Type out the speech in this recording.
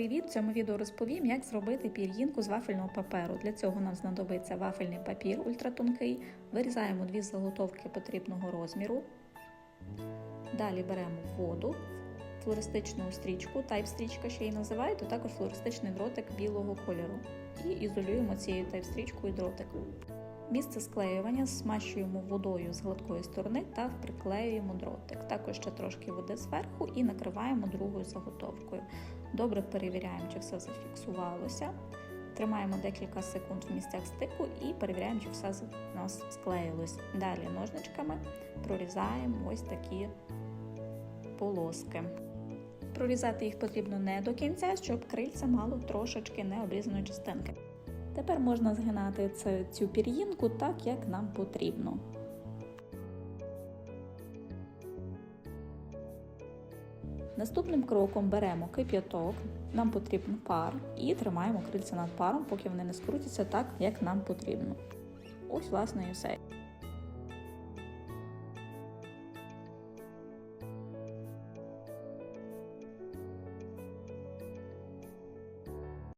Привіт! В цьому відео розповім, як зробити пір'їнку з вафельного паперу. Для цього нам знадобиться вафельний папір ультратонкий. Вирізаємо дві заготовки потрібного розміру. Далі беремо воду, флористичну стрічку, тайп-стрічка ще її називають, а також флористичний дротик білого кольору. І ізолюємо цією тайп-стрічкою дротик. Місце склеювання змащуємо водою з гладкої сторони та приклеюємо дротик. Також ще трошки води зверху і накриваємо другою заготовкою. Добре перевіряємо, чи все зафіксувалося. Тримаємо декілька секунд в місцях стику і перевіряємо, чи все у нас склеїлось. Далі ножничками прорізаємо ось такі полоски. Прорізати їх потрібно не до кінця, щоб крильця мало трошечки необрізаної частинки. Тепер можна згинати цю пір'їнку так, як нам потрібно. Наступним кроком беремо кип'яток, нам потрібен пар і тримаємо крильця над паром, поки вони не скрутяться так, як нам потрібно. Ось, власне, і все.